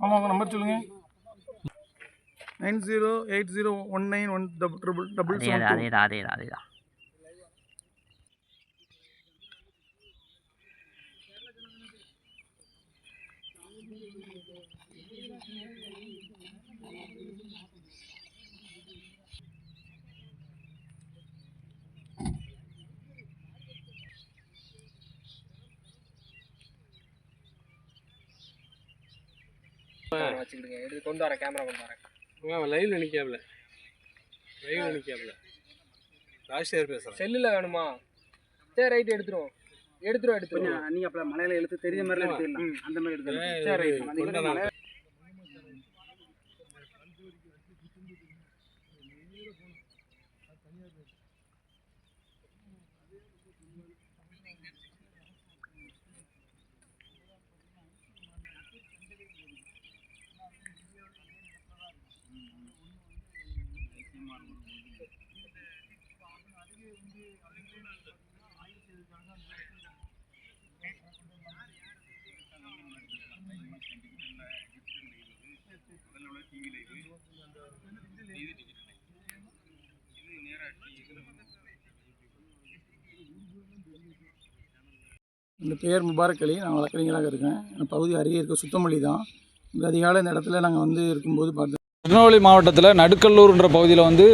ஆமாம் உங்கள் நம்பர் சொல்லுங்கள் nine zero eight zero one nine one double triple double அதே செவன் அதே தான் அதே தான் அதே தான் வச்சுக்கிடுங்க. எடுத்து கொண்டு வரேன் கேமரா கொண்டு வரேன். அவன் லைவ்ல நிற்காப்ல லைவ்ல நிற்காப்ல பேசுகிறேன் செல்லில் வேணுமா? சரி ரைட் எடுத்துருவோம். எடுத்துருவோம் எடுத்துருவோம். நீங்க அப்ப மலையில எழுத்து தெரிஞ்ச மாதிரி எடுத்துடலாம் அந்த மாதிரி எடுத்துடலாம் சரி கொண்டு நான் இந்த பேர் முபாரக் அலி நான் வழக்கறிஞராக இருக்கேன். என் பகுதி அருகே இருக்க சுத்தமல்லி தான். இந்த அதிகாலை இந்த இடத்துல நாங்கள் வந்து இருக்கும்போது பார்த்து திருநெல்வேலி மாவட்டத்தில் நடுக்கல்லூர்ன்ற பகுதியில் வந்து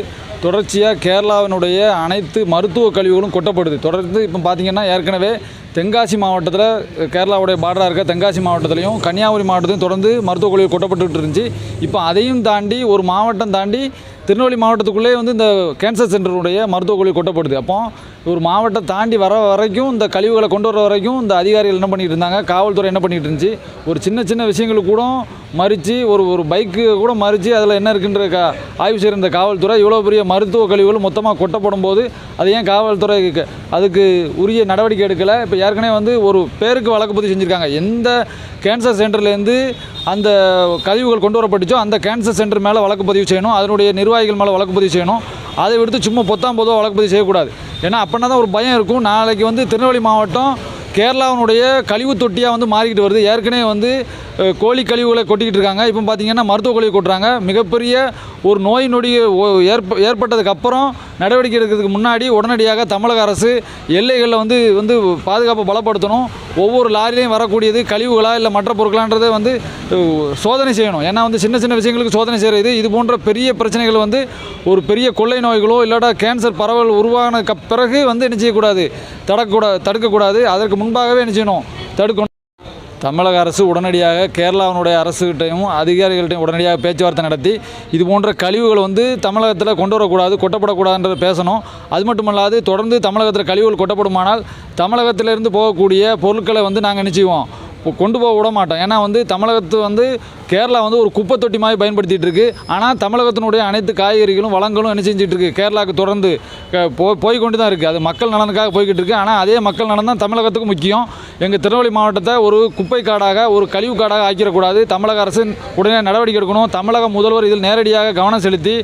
தொடர்ச்சியாக கேரளாவினுடைய அனைத்து மருத்துவ கழிவுகளும் கொட்டப்படுது. தொடர்ந்து இப்போ பார்த்தீங்கன்னா ஏற்கனவே தென்காசி மாவட்டத்தில் கேரளாவுடைய பார்டராக இருக்க தென்காசி மாவட்டத்திலையும் கன்னியாகுமரி மாவட்டத்திலையும் தொடர்ந்து மருத்துவ கழிவு கொட்டப்பட்டு இருந்துச்சு. இப்போ அதையும் தாண்டி ஒரு மாவட்டம் தாண்டி திருநெல்வேலி மாவட்டத்துக்குள்ளே வந்து இந்த கேன்சர் சென்டருடைய மருத்துவ கழிவு கொட்டப்படுது. அப்போ ஒரு மாவட்டம் தாண்டி வர வரைக்கும் இந்த கழிவுகளை கொண்டு வர வரைக்கும் இந்த அதிகாரிகள் என்ன பண்ணிகிட்டு இருந்தாங்க? காவல்துறை என்ன பண்ணிகிட்டு இருந்துச்சு? ஒரு சின்ன சின்ன விஷயங்களுக்கு கூட மறித்து ஒரு ஒரு பைக்கு கூட மறித்து அதில் என்ன இருக்குன்ற க ஆய்வு செய்கிற இந்த காவல்துறை இவ்வளோ பெரிய மருத்துவ கழிவுகள் மொத்தமாக கொட்டப்படும் போது அது ஏன் காவல்துறை அதுக்கு உரிய நடவடிக்கை எடுக்கலை? இப்போ ஏற்கனவே வந்து ஒரு பேருக்கு வழக்கு பதிவு செஞ்சுருக்காங்க. எந்த கேன்சர் சென்டர்லேருந்து அந்த கழிவுகள் கொண்டு வரப்பட்டுச்சோ அந்த கேன்சர் சென்டர் மேலே வழக்கு பதிவு செய்யணும் அதனுடைய நிர்வாகிகள் மேலே வழக்கு பதிவு செய்யணும். அதை விடுத்து சும்மா பொத்தாம் பொதுவாக வழக்கு பதிவு செய்யக்கூடாது. ஏன்னா அப்படின்னா தான் ஒரு பயம் இருக்கும். நாளைக்கு வந்து திருநெல்வேலி மாவட்டம் கேரளாவினுடைய கழிவு தொட்டியாக வந்து மாறிக்கிட்டு வருது. ஏற்கனவே வந்து கோழி கழிவுகளை கொட்டிக்கிட்டு இருக்காங்க. இப்போ பார்த்தீங்கன்னா மருத்துவ கழிவு கொட்டுறாங்க. மிகப்பெரிய ஒரு நோய் நொடி ஏற்ப ஏற்பட்டதுக்கப்புறம் நடவடிக்கை எடுக்கிறதுக்கு முன்னாடி உடனடியாக தமிழக அரசு எல்லைகளில் வந்து வந்து பாதுகாப்பை பலப்படுத்தணும். ஒவ்வொரு லாரிலையும் வரக்கூடியது கழிவுகளா இல்லை மற்ற பொருட்களான்றதை வந்து சோதனை செய்யணும். ஏன்னா வந்து சின்ன சின்ன விஷயங்களுக்கு சோதனை செய்கிறது இது. போன்ற பெரிய பிரச்சனைகள் வந்து ஒரு பெரிய கொள்ளை நோய்களோ இல்லாட்டா கேன்சர் பரவல் உருவானதுக்கு பிறகு வந்து என்ன செய்யக்கூடாது? தடுக்கக்கூடாது தடுக்கக்கூடாது. அதற்கு முன்பாகவே என்ன செய்யணும்? தடுக்கணும். தமிழக அரசு உடனடியாக கேரளாவினுடைய அரசுகிட்டையும் அதிகாரிகள்கிட்டையும் உடனடியாக பேச்சுவார்த்தை நடத்தி இது போன்ற கழிவுகள் வந்து தமிழகத்தில் கொண்டு வரக்கூடாது கொட்டப்படக்கூடாதுன்றதை பேசணும். அது மட்டுமல்லாது தொடர்ந்து தமிழகத்தில் கழிவுகள் கொட்டப்படுமானால் தமிழகத்திலிருந்து போகக்கூடிய பொருட்களை வந்து நாங்கள் நினைச்சிவோம் கொண்டு போக விட மாட்டோம். ஏன்னா வந்து தமிழகத்து வந்து கேரளா வந்து ஒரு குப்பை தொட்டி மாதிரி பயன்படுத்திட்டு இருக்கு. ஆனால் தமிழகத்தினுடைய அனைத்து காய்கறிகளும் வளங்களும் என்ன செஞ்சுட்டு இருக்கு? கேரளாவுக்கு தொடர்ந்து போ போய் கொண்டு தான் இருக்குது அது மக்கள் நலனுக்காக போய்கிட்டு இருக்கு. ஆனால் அதே மக்கள் நலன் தான் தமிழகத்துக்கு முக்கியம். எங்கள் திருநெல்வேலி மாவட்டத்தை ஒரு குப்பை காடாக ஒரு கழிவு காடாக ஆக்கிடக்கூடாது. தமிழக அரசு உடனே நடவடிக்கை எடுக்கணும். தமிழக முதல்வர் இதில் நேரடியாக கவனம் செலுத்தி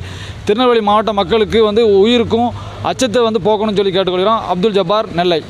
திருநெல்வேலி மாவட்ட மக்களுக்கு வந்து உயிருக்கும் அச்சத்தை வந்து போக்கணும்னு சொல்லி கேட்டுக்கொள்கிறோம். அப்துல் ஜப்பார் நெல்லை.